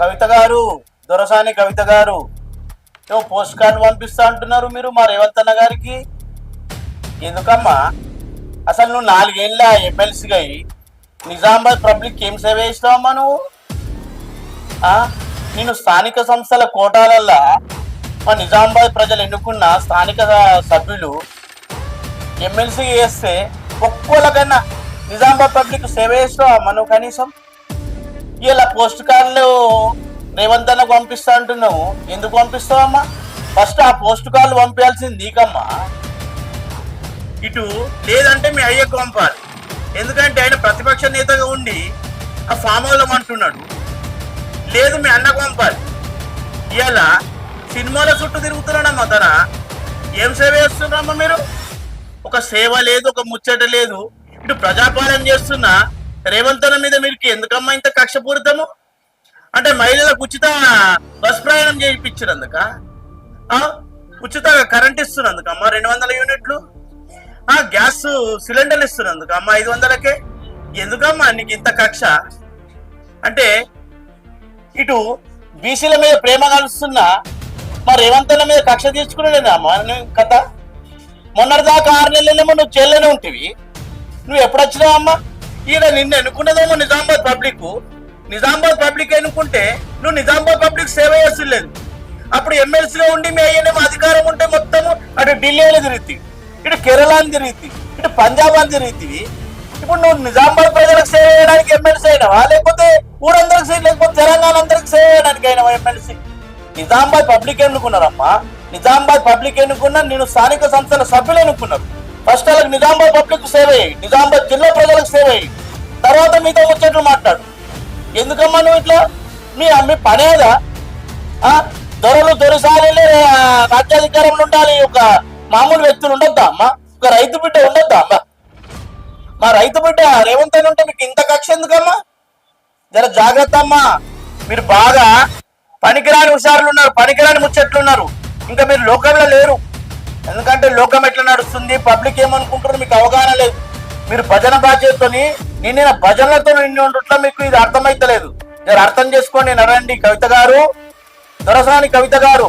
కవిత గారు దొరసాని కవిత గారు. ఏమో పోస్ట్ కార్డు పంపిస్తా అంటున్నారు మీరు మా రేవంత్ అన్న గారికి. ఎందుకమ్మా? అసలు నువ్వు నాలుగేళ్ళ ఎమ్మెల్సీగా నిజామాబాద్ పబ్లిక్ ఏం సేవ చేసినావమ్మా నువ్వు? నేను స్థానిక సంస్థల కోటాలల్లా మా నిజామాబాద్ ప్రజలు ఎన్నుకున్న స్థానిక సభ్యులు ఎమ్మెల్సీ చేస్తే ఒక్కోలకన్నా నిజామాబాద్ పబ్లిక్ సేవ చేస్తావా మనం కనీసం? ఇలా పోస్ట్ కార్డులు రేవంత్ పంపిస్తా అంటున్నావు. ఎందుకు పంపిస్తావమ్మా? ఫస్ట్ ఆ పోస్ట్ కార్డులు పంపించాల్సింది నీకమ్మా. ఇటు లేదంటే మీ అయ్యకు పంపాలి. ఎందుకంటే ఆయన ప్రతిపక్ష నేతగా ఉండి ఆ ఫామ్ హౌస్ అంటున్నాడు లేదు మీ అన్నకు పంపాలి. ఇలా సినిమాల చుట్టూ తిరుగుతున్నాడమ్మా తన. ఏం సేవ చేస్తున్నారమ్మా మీరు? ఒక సేవ లేదు ఒక ముచ్చట లేదు. ఇటు ప్రజాపాలన చేస్తున్నా రేవంత్ అన్న మీద మీరు ఎందుకమ్మా ఇంత కక్షపూరితము? అంటే మహిళలకు ఉచిత బస్ ప్రయాణం చేయించినందుక? ఉచిత కరెంట్ ఇస్తున్నందుకమ్మా రెండు వందల యూనిట్లు? ఆ గ్యాస్ సిలిండర్లు ఇస్తున్నందుకు అమ్మ ఐదు వందలకే? ఎందుకమ్మా నీకు ఇంత కక్ష? అంటే ఇటు బీసీల మీద ప్రేమ కలుస్తున్న మా రేవంత్ అన్న మీద కక్ష తీర్చుకునేదా అమ్మా? కథ? మొన్నటిదాకా ఆరు నెలలేమో నువ్వు చెల్లెనే ఉంటివి. నువ్వు ఎప్పుడు వచ్చినావు అమ్మా ఈయన నిన్ను ఎన్నుకున్నదేమో నిజామాబాద్ పబ్లిక్ నిజామాబాద్ పబ్లిక్ ఎన్నుకుంటే నువ్వు నిజామాబాద్ పబ్లిక్ సేవ చేస్తలేదు. అప్పుడు ఎమ్మెల్సీలో ఉండి మీ అయ్యనేమో అధికారం ఉంటే మొత్తము అటు ఢిల్లీలో తిరుగుతుంది ఇటు కేరళ అని తిరుగుతుంది ఇటు పంజాబ్ అని తిరుగుతుంది ఇప్పుడు నువ్వు నిజామాబాద్ ప్రజలకు సేవ చేయడానికి ఎమ్మెల్సీ అయినావా? లేకపోతే ఊరందరికి సేవ లేకపోతే తెలంగాణ అందరికి సేవ చేయడానికి అయినావా ఎమ్మెల్సీ? నిజామాబాద్ పబ్లిక్ ఎన్నుకున్నారమ్మా. నిజామాబాద్ పబ్లిక్ ఎన్నుకున్నా నేను స్థానిక సంస్థల సభ్యులు ఎన్నుకున్నారు. ఫస్ట్ వాళ్ళకి నిజామాబాద్ పబ్లిక్ సేవ అయ్యి నిజామాబాద్ జిల్లా ప్రజలకు సేవ. తర్వాత మీతో ముచ్చట్లు మాట్లాడు. ఎందుకమ్మా నువ్వు ఇట్లా? మీ మీ పనేదా ఆ? దొరలు దొరసాలే రాజ్యాధికారంలో ఉండాలి. ఒక మామూలు వ్యక్తులు ఉండొద్దా అమ్మా? ఒక రైతు బిడ్డ ఉండొద్దా అమ్మా? మా రైతు బిడ్డ రేవంత్ అని ఉంటే మీకు ఇంత కక్ష ఎందుకమ్మా? జర జాగ్రత్త అమ్మా. మీరు బాగా పనికిరాని హుషారులు ఉన్నారు పనికిరాని ముచ్చట్లు ఉన్నారు ఇంకా మీరు లోకంలో లేరు. ఎందుకంటే లోకం ఎట్లా నడుస్తుంది? పబ్లిక్ ఏమనుకుంటారు మీకు అవగాహన లేదు. మీరు భజన బాధ్యతతోని నిన్న భజనలతో నిండి ఉండట్లో మీకు ఇది అర్థమైతలేదు. మీరు అర్థం చేసుకోండి నడండి కవిత గారు. దొరసాని కవిత గారు.